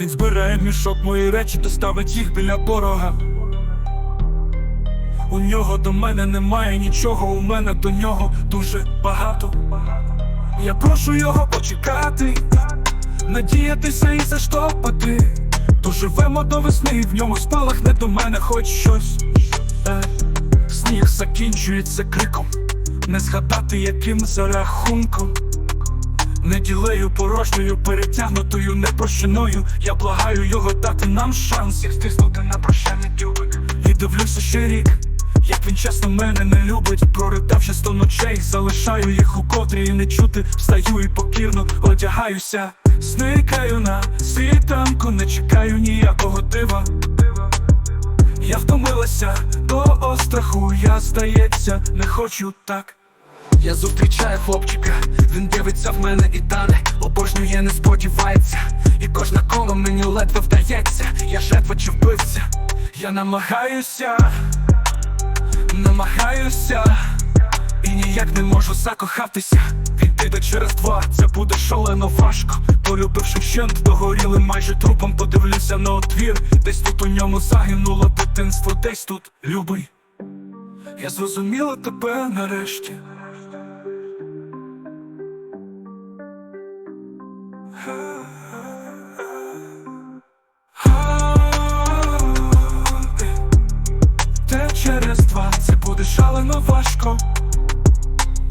Він збирає мішок мої речі та ставить їх біля порога. У нього до мене немає нічого, у мене до нього дуже багато. Я прошу його почекати, надіятися і заштопати. То живемо до весни, в ньому спалахне до мене хоч щось. Е, сніг закінчується криком, не згадати яким за рахунком. Неділею порожньою, перетягнутою непрощеною. Я благаю його дати нам шанс. І стиснути на прощання тюбик. І дивлюся ще рік, як він чесно мене не любить. Проридавши сто ночей, залишаю їх у котрі і не чути. Встаю і покірно одягаюся. Зникаю на світанку, не чекаю ніякого до я здається, не хочу так я зустрічаю хлопчика, він дивиться в мене і тане, обожнює, не сподівається, і кожна коло мені ледве вдається, я жертва чи вбивця, я намагаюся, намагаюся, і ніяк не можу закохатися. Він піде через два, це буде шалено важко. Полюбивши вщент, догоріли майже трупом, подивлюся на отвір. Десь тут у ньому загинуло дитинство, десь тут любий. Я зрозуміла тебе нарешті. Те через два це буде шалено важко.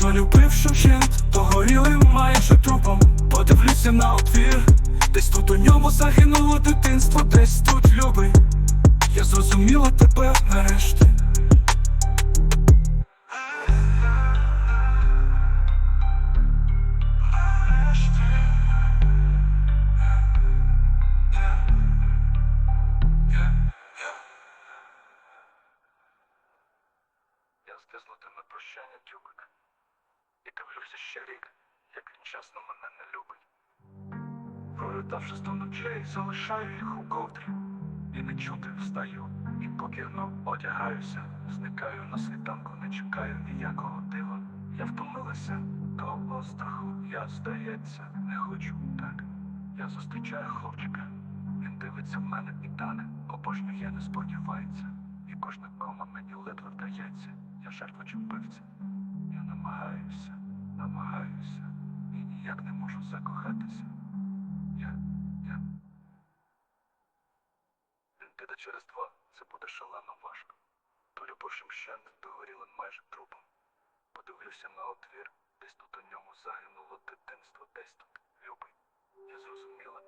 Полюбивши вщент, то горіли майже трупом. Подивлюся на отвір, десь тут у ньому загинуло дитинство, десь тут любий. Я зрозуміла тебе Стиснути на прощання тюбик І дивлюся ще рік, як він чесно мене не любить. Пролітавши сто ночей, залишаю їх у ковдрі І не чути встаю, і покірно одягаюся. Зникаю на світанку, не чекаю ніякого дива. Я втомилася до остраху, я здається, не хочу так. Я зустрічаю хлопчика, він дивиться в мене і тане Обожнює, не сподівається. І кожна кома мені ледве вдається Я жертва чи Я намагаюся, намагаюся. І ніяк не можу закохатися. Я, я. Він піде через два, це буде шалено важко. Полюбивши мщент, догоріли майже трупом. Подивлюся на отвір, десь тут у ньому загинуло дитинство, десь тут. Любий Я зрозуміла